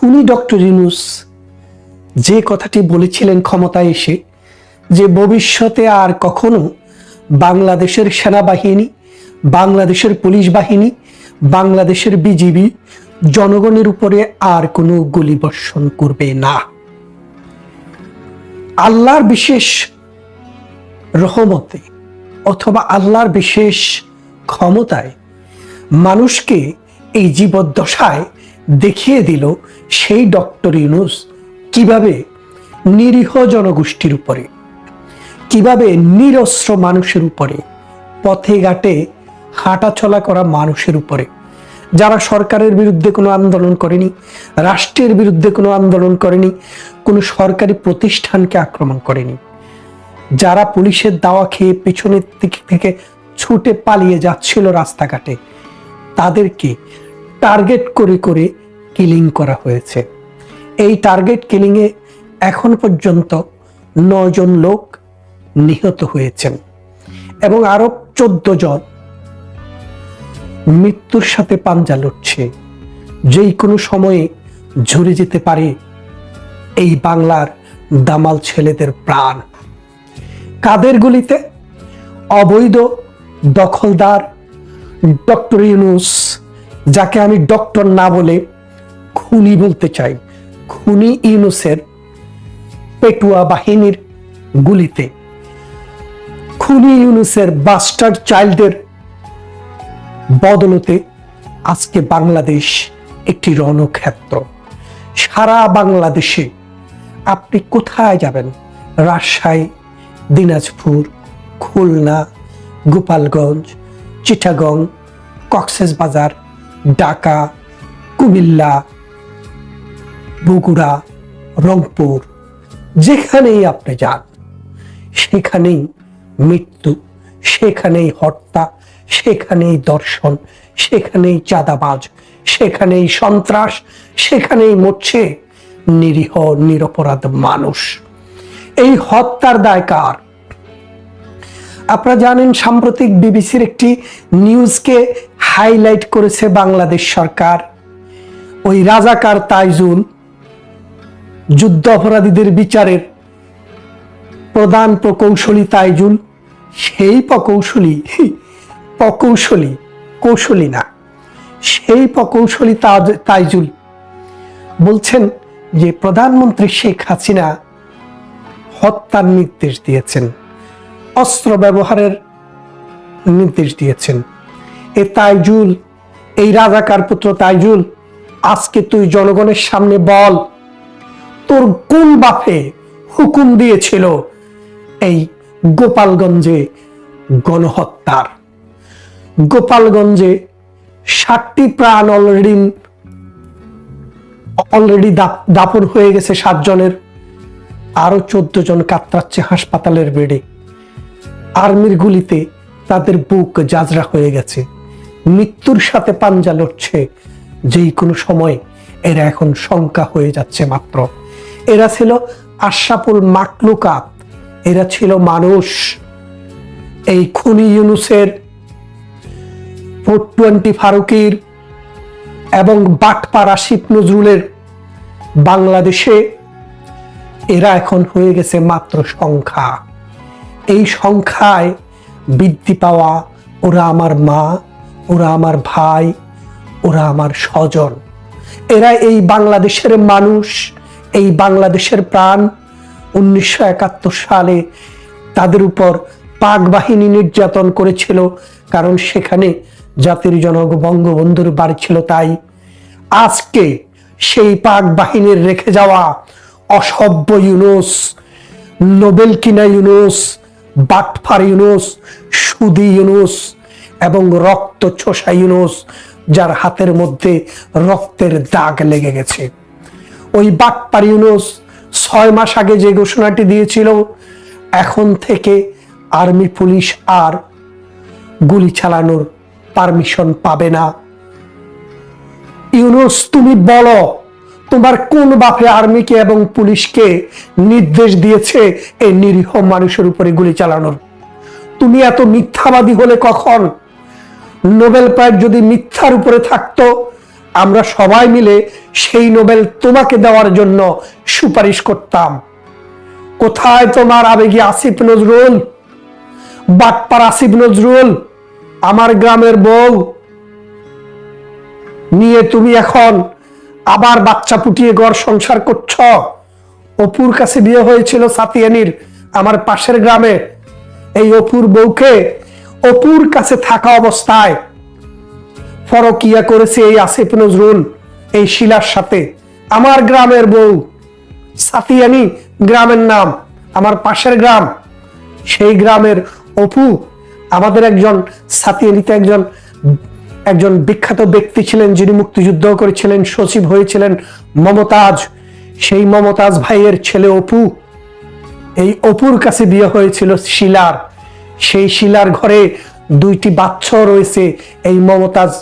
খুনি ডক্টর ইউনুস যে কথাটি বলেছিলেন ক্ষমতায় এসে যে ভবিষ্যতে আর কখনো বাংলাদেশের সেনাবাহিনী, বাংলাদেশের পুলিশ বাহিনী, বাংলাদেশের বিজিবি জনগণের উপরে আর কোনো গুলিবর্ষণ করবে না। আল্লাহর বিশেষ রহমতে অথবা আল্লাহর বিশেষ ক্ষমতায় মানুষকে এই জীবদ্দশায় দেখিয়ে দিল সেই ডক্টর ইউনুস কীভাবে নিরীহ জনগোষ্ঠীর উপরে, কীভাবে নিরস্ত্র মানুষের উপরে, পথে ঘাটে হাঁটাচলা করা মানুষের উপরে। যারা সরকারের বিরুদ্ধে কোনো আন্দোলন করেনি, রাষ্ট্রের বিরুদ্ধে কোনো আন্দোলন করেনি, কোনো সরকারি প্রতিষ্ঠানকে আক্রমণ করেনি। যারা পুলিশের দাওয়া খেয়ে পেছনের দিক থেকে ছুটে পালিয়ে যাচ্ছিল রাস্তাঘাটে, তাদেরকে টার্গেট করে করে কিলিং করা হয়েছে। এই টার্গেট কিলিংয়ে এখন পর্যন্ত নজন লোক নিহত হয়েছেন এবং আরও চোদ্দ জন মৃত্যুর সাথে পাঞ্জা লড়ছে যেই কোনো সময়ে ঝরে যেতে পারে এই বাংলার দামাল ছেলেদের প্রাণ। কাদের গুলিতে? অবৈধ দখলদার ডক্টর ইউনুস, যাকে আমি ডক্টর না বলে খুনি বলতে চাই। খুনি ইউনুসের পেটুয়া বাহিনীর গুলিতে। খুনি ইউনুসের বাস্টার চাইল্ডের বদলতে আজকে বাংলাদেশ একটি রণক্ষেত্র। সারা বাংলাদেশে আপনি কোথায় যাবেন? রাজশাহী, দিনাজপুর, খুলনা, গোপালগঞ্জ, চিটাগং, কক্সেস বাজার, ঢাকা, কুমিল্লা বগুড়া, রংপুর, যেখানেই আপনি যান, সেখানেই মৃত্যু, সেখানেই হত্যা, সেখানেই দর্শন, সেখানেই চাঁদাবাজ, সেখানেই সন্ত্রাস, সেখানেই মরছে নিরীহ, নিরপরাধ মানুষ। এই হত্যার দায় কার? আপনারা জানেন, সাম্প্রতিক বিবিসির একটি নিউজকে হাইলাইট করেছে বাংলাদেশ সরকার। ওই রাজাকার তাইজুল যুদ্ধ অপরাধীদের বিচারের প্রধান প্রকৌশলী তাইজুল। সেই প্রকৌশলী প্রকৌশলী, কৌশলী না। সেই প্রকৌশলী তাইজুল। বলছেন যে প্রধানমন্ত্রী শেখ হাসিনা হত্যার নির্দেশ দিয়েছেন, অস্ত্র ব্যবহারের নির্দেশ দিয়েছেন। এ তাইজুল, এই রাজাকার পুত্র তাইজুল, আজকে তুই জনগণের সামনে বল। তোর কোন বাপে হুকুম দিয়েছিল এই গোপালগঞ্জে গণহত্যার? গোপালগঞ্জে ষাটটি প্রাণ অলরেডি অলরেডি দাপন হয়ে গেছে সাতজনের। আরও চোদ্দ জন কাতরাচ্ছে হাসপাতালের বেডে। আর্মির গুলিতে তাদের বুক জাজরা হয়ে গেছে। মৃত্যুর সাথে পাঞ্জা লড়ছে। যেই কোনো সময় এরা এখন শঙ্কা হয়ে যাচ্ছে মাত্র। এরা ছিল আশরাফুল মাকলুকাত এরা ছিল মানুষ। এই খুনি ইউনুসের ফোর টোয়েন্টি ফারুকির এবং বাটপাড়া শিপ নজরুলের বাংলাদেশে এরা এখন হয়ে গেছে মাত্র সংখ্যা। এই সংখ্যায় বৃদ্ধি পাওয়া ওরা আমার মা, ওরা আমার ভাই, ওরা আমার স্বজন। এরা এই বাংলাদেশের মানুষ। এই বাংলাদেশের প্রাণ উনিশশো একাত্তর সালে তাদের উপর পাক বাহিনী নির্যাতন করেছিল, কারণ সেখানে জাতির জনক বঙ্গবন্ধুর বাড়ি ছিল তাই। আজকে সেই পাক বাহিনীর রেখে যাওয়া অসভ্য ইউনুস, নোবেল কিনা ইউনুস, বাটফার ইউনুস, সুদি ইউনুস এবং রক্ত চোষা ইউনুস, যার হাতের মধ্যে রক্তের দাগ লেগে গেছে। ওই বাটপার ইউনুস ছয় মাস আগে যে ঘোষণাটি দিয়েছিল, এখন থেকে আর্মি পুলিশ আর গুলি চালানোর পারমিশন পাবে না। ইউনুস, তুমি বলো, তোমার কোন বাপে আর্মিকে এবং পুলিশকে নির্দেশ দিয়েছে এই নিরীহ মানুষের উপরে গুলি চালানোর? তুমি এত মিথ্যাবাদী হলে কখন? নোবেল প্রাইজ যদি মিথ্যার উপরে থাকতো আমরা সবাই মিলে সেই নোবেল তোমাকে দেওয়ার জন্য সুপারিশ করতাম। কোথায় তোমার আবেগী আসিফ নজরুল? বাটপার আসিফ নজরুল, আমার গ্রামের বউ। নিয়ে তুমি এখন আবার বাচ্চা পুটিয়ে ঘর সংসার করছ। অপুর কাছে বিয়ে হয়েছিল সাতিয়ানির, আমার পাশের গ্রামে। এই অপুর বউকে অপুর কাছে থাকা অবস্থায় ফরকিয়া করেছে এই আসিফ নজরুল, এই শিলার সাথে। আমার গ্রামের বউ সাতিয়ানি গ্রামের নাম, আমার পাশের গ্রাম। সেই গ্রামের অপু আমাদের একজন, সাতিয়ানিতে একজন একজন বিখ্যাত ব্যক্তি ছিলেন যিনি মুক্তিযুদ্ধ করেছিলেন, সচিব হয়েছিলেন মমতাজ। সেই মমতাজ ভাইয়ের ছেলে অপু, এই অপুর কাছে বিয়ে হয়েছিল শিলার। সেই শিলার ঘরে দুইটি বাচ্চা রয়েছে, এই মমতাজ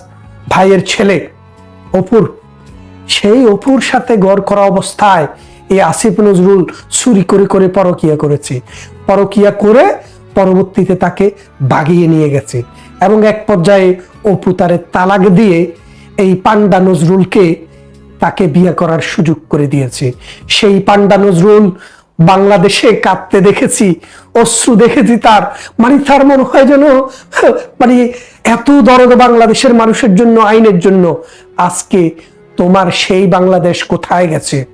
ভাইয়ের ছেলে অপুর। সেই অপুর সাথে গড় করা অবস্থায় এই আসিফ নজরুল চুরি করে করে পরকিয়া করেছে। পরকিয়া করে পরবর্তীতে তাকে বাগিয়ে নিয়ে গেছে এবং এক পর্যায়ে অপু তারে তালাক দিয়ে এই পান্ডা নজরুলকে তাকে বিয়ে করার সুযোগ করে দিয়েছে। সেই পান্ডা নজরুল বাংলাদেশে কাঁদতে দেখেছি, অশ্রু দেখেছি তার মানে তার মনে হয় যেন মানে এত দরদ বাংলাদেশের মানুষের জন্য, আইনের জন্য। আজকে তোমার সেই বাংলাদেশ কোথায় গেছে?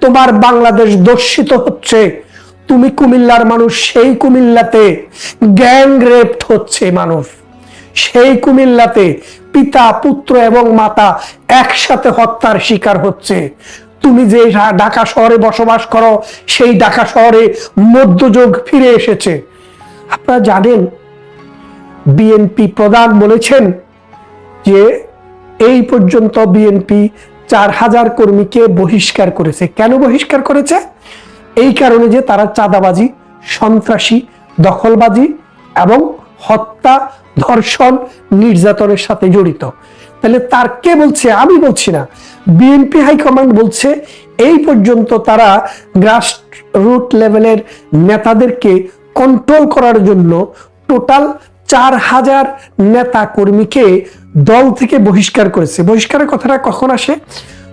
তোমার বাংলাদেশ দর্শিত হচ্ছে, তুমি কুমিল্লার মানুষ, সেই কুমিল্লাতে গ্যাং রেপড হচ্ছে মানুষ। সেই কুমিল্লাতে পিতা, পুত্র এবং মাতা একসাথে হত্যার শিকার হচ্ছে। তুমি যে ঢাকা শহরে বসবাস করো, সেই ঢাকা শহরে মধ্যযুগ ফিরে এসেছে। আপনারা জানেন বিএনপি প্রধান বলেছেন যে এই পর্যন্ত বিএনপি চার হাজার কর্মীকে বহিষ্কার করেছে। কেন বহিষ্কার করেছে? এই কারণে যে তারা চাঁদাবাজি, সন্ত্রাসী, দখলবাজি এবং হত্যা, ধর্ষণ, নির্যাতনের সাথে জড়িত। তাহলে তার কে বলছে? আমি বলছি না। বিএনপি হাইকমান্ড বলছে, এই পর্যন্ত তারা গ্রাস রুট লেভেলের নেতাদেরকে কন্ট্রোল করার জন্য টোটাল চার হাজার নেতা কর্মীকে দল থেকে বহিষ্কার করেছে। বহিষ্কারের কথাটা কখন আসে?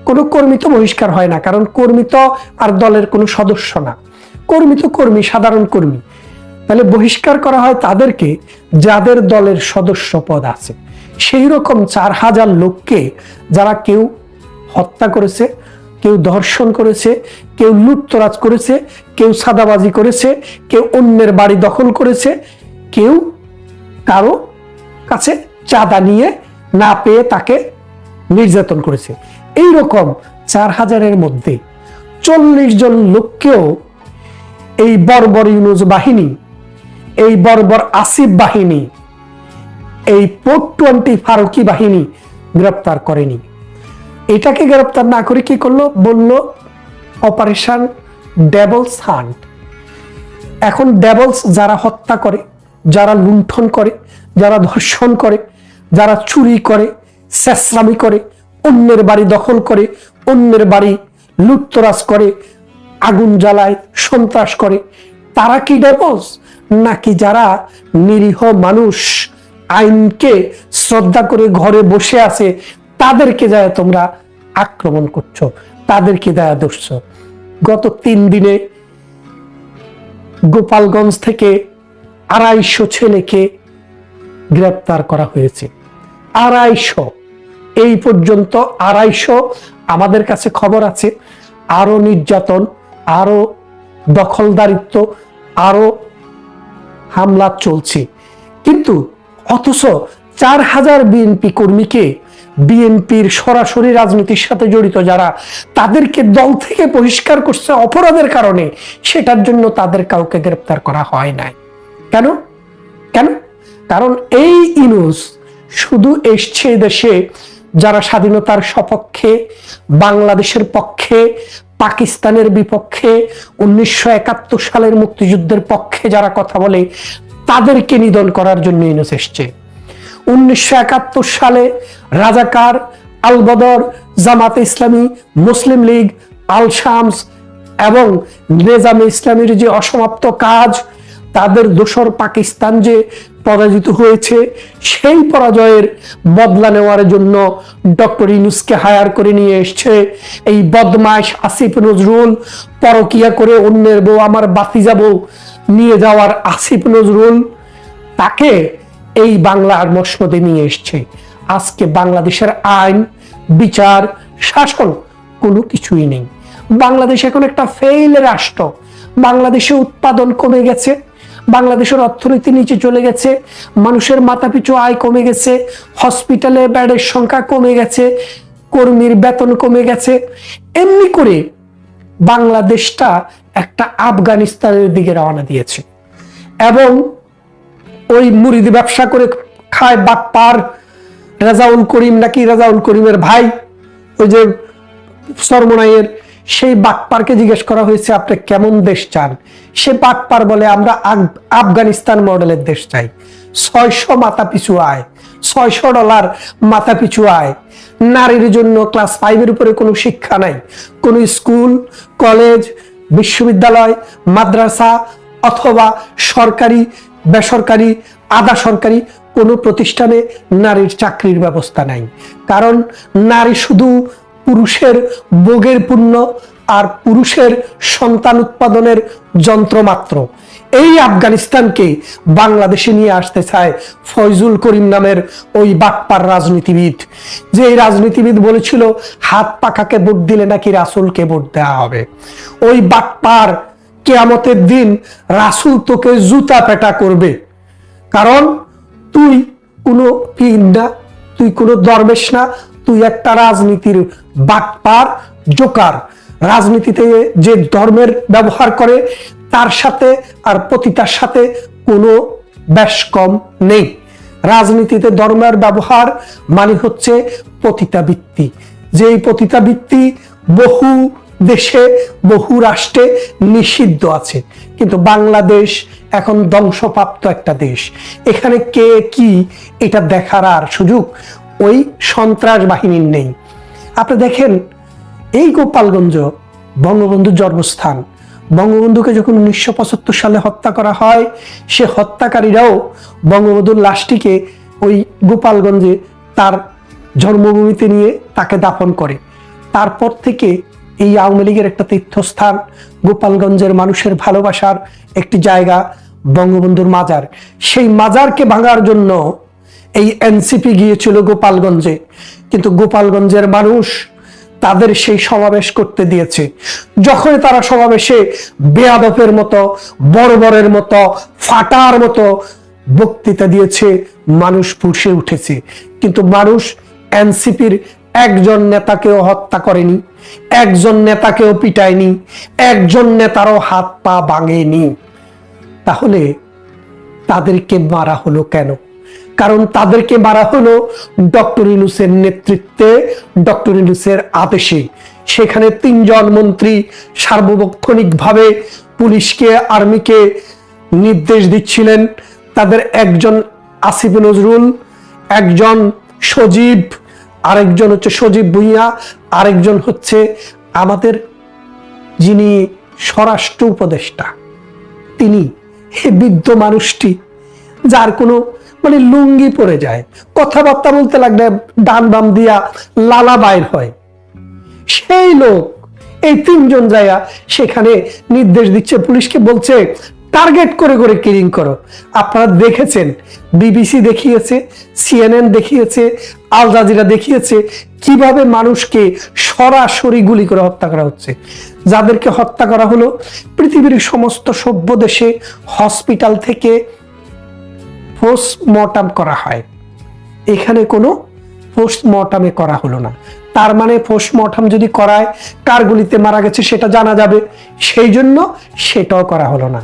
কোনো কর্মী তো বহিষ্কার হয় না, কারণ কর্মী তো আর দলের কোনো সদস্য না। কর্মী তো কর্মী, সাধারণ কর্মী। তাহলে বহিষ্কার করা হয় তাদেরকে যাদের দলের সদস্য পদ আছে। সেই রকম চার হাজার লোককে যারা কেউ হত্যা করেছে, কেউ ধর্ষণ করেছে, কেউ লুটতরাজ করেছে, কেউ সাদাবাজি করেছে, কেউ অন্যের বাড়ি দখল করেছে, কেউ কারও কাছে চাঁদা নিয়ে না পেয়ে তাকে নির্যাতন করেছে। এই রকম চার হাজারের মধ্যে চল্লিশ জন লোককেও এই বর্বর ইউনুজ বাহিনী, এই বর্বর আসিফ বাহিনী, এই পোর্ট টোয়েন্টি ফারুকি বাহিনী গ্রেপ্তার করেনি। এটাকে গ্রেপ্তার না করে কি করল? বলল, অপারেশন ডেবলস হান্ট। এখন ডেবলস যারা হত্যা করে যারা লুণ্ঠন করে, যারা ধর্ষণ করে, যারা চুরি করে চেঁচড়ামি করে, অন্যের বাড়ি দখল করে, অন্যের বাড়ি লুটতরাজ করে, আগুন জ্বালায়, সন্ত্রাস করে, তারা কি ডেবলস নাকি যারা নিরীহ মানুষ, আইনকে শ্রদ্ধা করে ঘরে বসে আছে, তাদেরকে যায় তোমরা আক্রমণ করছ, তাদেরকে দেয়া দোষ গত তিন দিনে গোপালগঞ্জ থেকে আড়াইশো ছেলেকে গ্রেপ্তার করা হয়েছে। আড়াইশো। এই পর্যন্ত আড়াইশো আমাদের কাছে খবর আছে। আরও নির্যাতন, আরও দখলদারিত্ব, আরও হামলা চলছে। কিন্তু অথচ চার হাজার বিএনপি কর্মীকে বিএনপির সরাসরি রাজনীতির সাথে জড়িত যারা, তাদেরকে দল থেকে বহিষ্কার করছে অপরাধের কারণে, সেটার জন্য তাদের কাউকে গ্রেপ্তার করা হয় নাই। কেন? কেন? কারণ এই ইনুস শুধু এসছে দেশে যারা স্বাধীনতার সপক্ষে, বাংলাদেশের পক্ষে, পাকিস্তানের বিপক্ষে, উনিশশো একাত্তর সালের মুক্তিযুদ্ধের পক্ষে যারা কথা বলে, তাদেরকে নিধন করার জন্য ইনুস এসছে। উনিশশো একাত্তর সালে রাজাকার আলবদর, জামাতে ইসলামী, মুসলিম লীগ, আল শামস এবং নেজামে ইসলামীর যে অসমাপ্ত কাজ তাদের দোসর পাকিস্তান যে পরাজিত হয়েছে, সেই পরাজয়ের বদলা নেওয়ার জন্য ডক্টর ইনুসকে হায়ার করে নিয়ে এসছে এই বদমাইশ আসিফ নজরুল। পরকিয়া করে অন্যের বউ, আমার বাতি যাব নিয়ে যাওয়ার আসিফ নজরুল তাকে এই বাংলার মসনদে নিয়ে এসছে। আজকে বাংলাদেশের আইন, বিচার, শাসন কোনো কিছুই নেই। বাংলাদেশ এখন একটা ফেইল রাষ্ট্র। বাংলাদেশে উৎপাদন কমে গেছে বাংলাদেশের অর্থনীতি নিচে চলে গেছে, মানুষের মাথাপিছু আয় কমে গেছে হসপিটালে বেডের সংখ্যা কমে গেছে, কর্মীর বেতন কমে গেছে। এমনি করে বাংলাদেশটা একটা আফগানিস্তানের দিকে রওনা দিয়েছে এবং ওই মুড়িদি ব্যবসা করে খায় বাপ্পার রাজাউল করিম নাকি রাজাউল করিমের ভাই, ওই যে সরমনাইয়ের সেই বাটপারকে জিজ্ঞেস করা হয়েছে, আপনি কেমন দেশ চান? সে বাটপার বলে, আমরা আফ- আফগানিস্তান মডেলের দেশ চাই। ছয়শো মাথা পিছু আয়, ছয়শো ডলার মাথা পিছু আয়। নারীর জন্য ক্লাস ফাইভের উপরে কোনো শিক্ষা নাই, কোনো স্কুল, কলেজ, বিশ্ববিদ্যালয়, মাদ্রাসা অথবা সরকারি, বেসরকারি, আধা সরকারি কোনো প্রতিষ্ঠানে নারীর চাকরির ব্যবস্থা নাই। কারণ নারী শুধু পুরুষের ভোগের পুণ্য আর পুরুষের সন্তান উৎপাদনের যন্ত্র মাত্র। এই আফগানিস্তানকে বাংলাদেশে নিয়ে আসতে চায় ফয়জুল করিম নামের ওই বাটপার রাজনীতিবিদ। যে এই রাজনীতিবিদ বলেছিল, হাত পাখাকে ভোট দিলে নাকি রাসুলকে ভোট দেওয়া হবে। ওই বাটপার কেয়ামতের দিন রাসুল তোকে জুতা পেটা করবে। কারণ তুই কোনো পীর না, তুই কোনো দরবেশ না, তুই একটা রাজনীতির বাটপার, জোকার। রাজনীতিতে যে ধর্মের ব্যবহার করে, তার সাথে আর পতিতার সাথে কোনো ব্যাস কম নেই। রাজনীতিতে ধর্মের ব্যবহার মানে হচ্ছে পতিতাবৃত্তি। যে এই পতিতাবৃত্তি বহু দেশে, বহু রাষ্ট্রে নিষিদ্ধ আছে। কিন্তু বাংলাদেশ এখন ধ্বংসপ্রাপ্ত একটা দেশ। এখানে কে কি এটা দেখার আর সুযোগ? ওই সন্ত্রাস বাহিনীর নেই। আপনি দেখেন, এই গোপালগঞ্জ বঙ্গবন্ধুর জন্মস্থান। বঙ্গবন্ধুকে যখন উনিশশো পঁচাত্তর সালে হত্যা করা হয়, সে হত্যাকারীরাও বঙ্গবন্ধুর লাশটিকে ওই গোপালগঞ্জে তার জন্মভূমিতে নিয়ে তাকে দাপন করে। তারপর থেকে এই আওয়ামী লীগের একটা তীর্থস্থান, গোপালগঞ্জের মানুষের ভালোবাসার একটি জায়গা, বঙ্গবন্ধুর মাজার। সেই মাজারকে ভাঙার জন্য এই এনসিপি গিয়েছিল গোপালগঞ্জে। কিন্তু গোপালগঞ্জের মানুষ তাদের সেই সমাবেশ করতে দিয়েছে। যখন তারা সমাবেশে বেয়াদফের মতো, বড়বরের মতো, ফাটার মতো বক্তৃতা দিয়েছে, মানুষ ফুসে উঠেছে। কিন্তু মানুষ এনসিপির একজন নেতাকেও হত্যা করেনি, একজন নেতাকেও পিটায়নি, একজন নেতারও হাত পা ভাঙেনি। তাহলে তাদেরকে মারা হলো কেন? কারণ তাদেরকে মারা হলো ডক্টর ইনুসের নেতৃত্বে, ডক্টর ইনুসের আদেশে। সেখানে তিনজন মন্ত্রী সার্বক্ষণিকভাবে পুলিশকে, আর্মিকে নির্দেশ দিচ্ছিলেন। তাদের একজন আসিফ নজরুল, একজন সজীব, আরেকজন হচ্ছে সজীব ভুইয়া, আরেকজন হচ্ছে আমাদের যিনি স্বরাষ্ট্র উপদেষ্টা। তিনি, হে বৃদ্ধ মানুষটি যার কোনো মানে লুঙ্গি পরে যায়, কথাবার্তা বলতে লাগলে ডান বাম দিয়া লালা বাইর হয়। সেই লোক, এই তিনজন জায়গা সেখানে নির্দেশ দিচ্ছে, পুলিশকে বলছে টার্গেট করে করে কিলিং করো। আপনারা দেখেছেন, বিবিসি দেখিয়েছে, সিএনএন দেখিয়েছে, আল জাজিরা দেখিয়েছে, কীভাবে মানুষকে সরাসরি গুলি করে হত্যা করা হচ্ছে। যাদেরকে হত্যা করা হলো, পৃথিবীর সমস্ত সভ্য দেশে হসপিটাল থেকে পোস্টমর্টম করা হয়। এখানে কোনো পোস্টমর্টমে করা হলো না। তার মানে পোস্টমর্টম যদি করায়, কার গুলিতে মারা গেছে সেটা জানা যাবে। সেই জন্য সেটাও করা হলো না।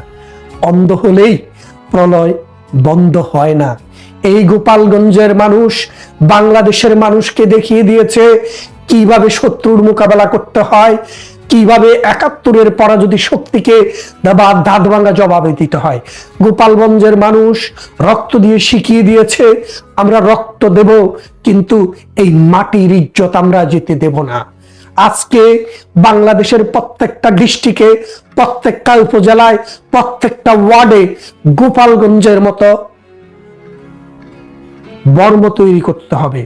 অন্ধ হলেই প্রলয় বন্ধ হয় না। এই গোপালগঞ্জের মানুষ, বাংলাদেশের মানুষকে দেখিয়ে দিয়েছে, কীভাবে শত্রুর মোকাবেলা করতে হয় কীভাবে একাত্তরের পরাজতি শক্তিকে বা দাঁত ভাঙা জবাবে দিতে হয়? গোপালগঞ্জের মানুষ রক্ত দিয়ে শিখিয়ে দিয়েছে, আমরা রক্ত দেব, কিন্তু এই মাটির ইজ্জত আমরা যেতে দেব না। আজকে বাংলাদেশের প্রত্যেকটা ডিস্ট্রিক্টে, প্রত্যেকটা উপজেলায়, প্রত্যেকটা ওয়ার্ডে গোপালগঞ্জের মতো বর্ম তৈরি করতে হবে।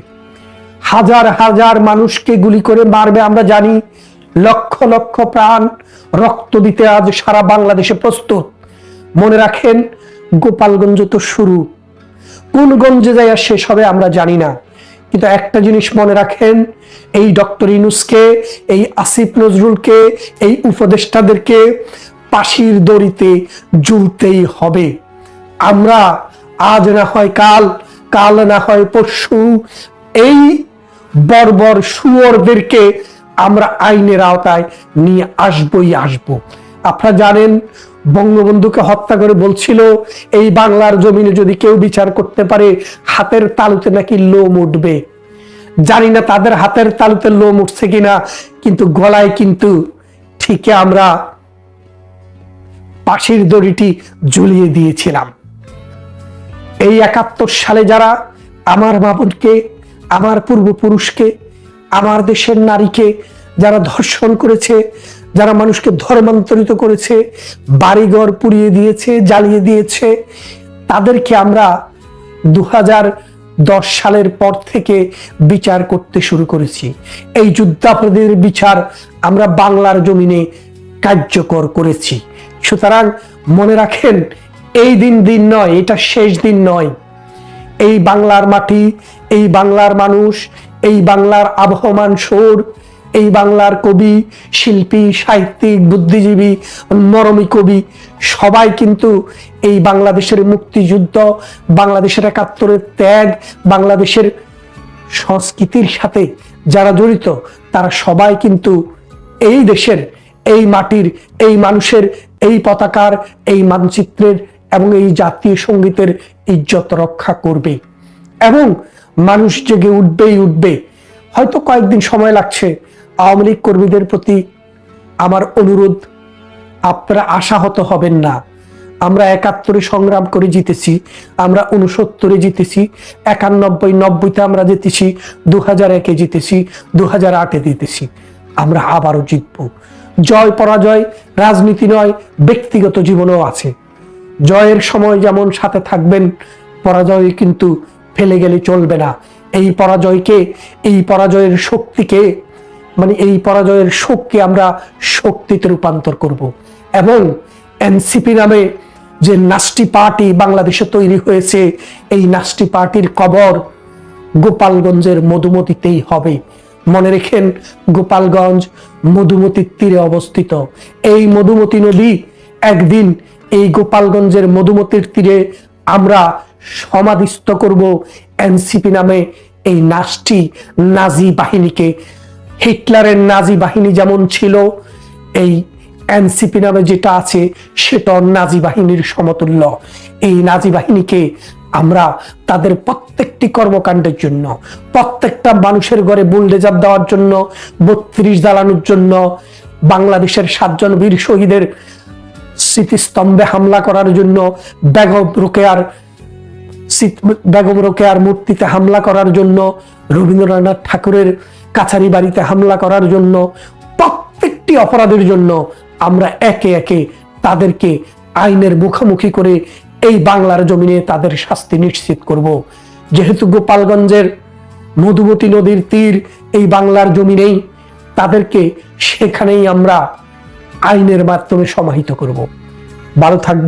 হাজার হাজার মানুষকে গুলি করে মারবে, আমরা জানি। লক্ষ লক্ষ প্রাণ রক্ত দিতে আজ সারা বাংলাদেশে প্রস্তুত। মনে রাখেন, গোপালগঞ্জ তো শুরু। কোন গঞ্জে আর শেষ হবে আমরা জানি না। কিন্তু একটা জিনিস মনে রাখেন, এই ডক্টর ইনুসকে এই আসিফ নজরুলকে, এই উপদেষ্টাদেরকে পাশির দড়িতে ঝুলতেই হবে। আমরা আজ না হয় কাল কাল না হয় পরশু, এই বর্বর শুয়োরদেরকে আমরা আইনের আওতায় নিয়ে আসবই আসব। আপনারা জানেন, বঙ্গবন্ধুকে হত্যা করে বলছিল, এই বাংলার জমিনে যদি কেউ বিচার করতে পারে, হাতের তালুতে নাকি লোম উঠবে। জানি না তাদের হাতের তালুতে লোম উঠছে কিনা, কিন্তু গলায় কিন্তু ঠিকই আমরা পাশের দড়িটি ঝুলিয়ে দিয়েছিলাম। এই একাত্তর সালে যারা আমার বাবনকে আমার পূর্বপুরুষকে আমার দেশের নারীকে যারা ধর্ষণ করেছে, যারা মানুষকে ধর্মান্তরিত করেছে, বাড়িঘর পুড়িয়ে দিয়েছে, জ্বালিয়ে দিয়েছে, তাদেরকে আমরা দু দশ সালের পর থেকে বিচার করতে শুরু করেছি। এই যুদ্ধাপরাধীদের বিচার আমরা বাংলার জমিনে কার্যকর করেছি। সুতরাং মনে রাখেন, এই দিন দিন নয়, এটা শেষ দিন নয়। এই বাংলার মাটি, এই বাংলার মানুষ এই বাংলার আবহমান সুর, এই বাংলার কবি, শিল্পী, সাহিত্যিক, বুদ্ধিজীবী, মরমী কবি, সবাই কিন্তু এই বাংলাদেশের মুক্তিযুদ্ধ, বাংলাদেশের একাত্তরের ত্যাগ, বাংলাদেশের সংস্কৃতির সাথে যারা জড়িত, তারা সবাই কিন্তু এই দেশের, এই মাটির, এই মানুষের, এই পতাকার, এই মানচিত্রের এবং এই জাতীয় সঙ্গীতের ইজ্জত রক্ষা করবে। এবং মানুষ জেগে উঠবেই উঠবে। হয়তো কয়েকদিন সময় লাগছে। আওয়ামী লীগ কর্মীদের প্রতি আমার অনুরোধ, আপনারা আশাহত হবেন না। আমরা একাত্তরে সংগ্রাম করে জিতেছি, আমরা উনসত্তরে জিতেছি, একানব্বই নব্বইতে আমরা জিতেছি দু হাজার একে জিতেছি দু হাজার আটে জিতেছি। আমরা আবারও জিতব। জয় পরাজয় রাজনীতি নয়, ব্যক্তিগত জীবনও আছে। জয়ের সময় যেমন সাথে থাকবেন, পরাজয় কিন্তু ফেলে গেলে চলবে না। এই পরাজয়কে, এই পরাজয়ের শক্তিকে মানে এই পরাজয়ের শোককে আমরা শক্তিতে রূপান্তর করব। এবং এনসিপি নামে যে নাস্টি পার্টি বাংলাদেশে তৈরি হয়েছে, এই নাস্টি পার্টির কবর গোপালগঞ্জের মধুমতিতেই হবে। মনে রেখেন, গোপালগঞ্জ মধুমতির তীরে অবস্থিত। এই মধুমতি নদী একদিন এই গোপালগঞ্জের মধুমতির তীরে আমরা সমাধিস্থ করব এনসিপি নামে এই নাস্টি নাজি বাহিনীকে। হিটলারের নাজি বাহিনী যেমন ছিল, এই এনসিপি নামে যেটা আছে সেটা নাজি বাহিনীর সমতুল্য। এই নাজি বাহিনীকে আমরা তাদের প্রত্যেকটি কর্মকাণ্ডের জন্য, প্রত্যেকটা মানুষের ঘরে বুলডেজার দেওয়ার জন্য, বত্রিশ জ্বালানোর জন্য, বাংলাদেশের সাতজন বীর শহীদের স্মৃতিস্তম্ভে হামলা করার জন্য, বেগম রোকেয়ার বেগম রোকেয়ার মূর্তিতে হামলা করার জন্য, রবীন্দ্রনাথ ঠাকুরের কাছারি বাড়িতে হামলা করার জন্য, প্রত্যেকটি অপরাধের জন্য আমরা একে একে তাদেরকে আইনের মুখোমুখি করে এই বাংলার জমিনে তাদের শাস্তি নিশ্চিত করব। যেহেতু গোপালগঞ্জের মধুমতি নদীর তীর এই বাংলার জমিনেই, তাদেরকে সেখানেই আমরা আইনের মাধ্যমে সমাহিত করব। ভালো থাকবে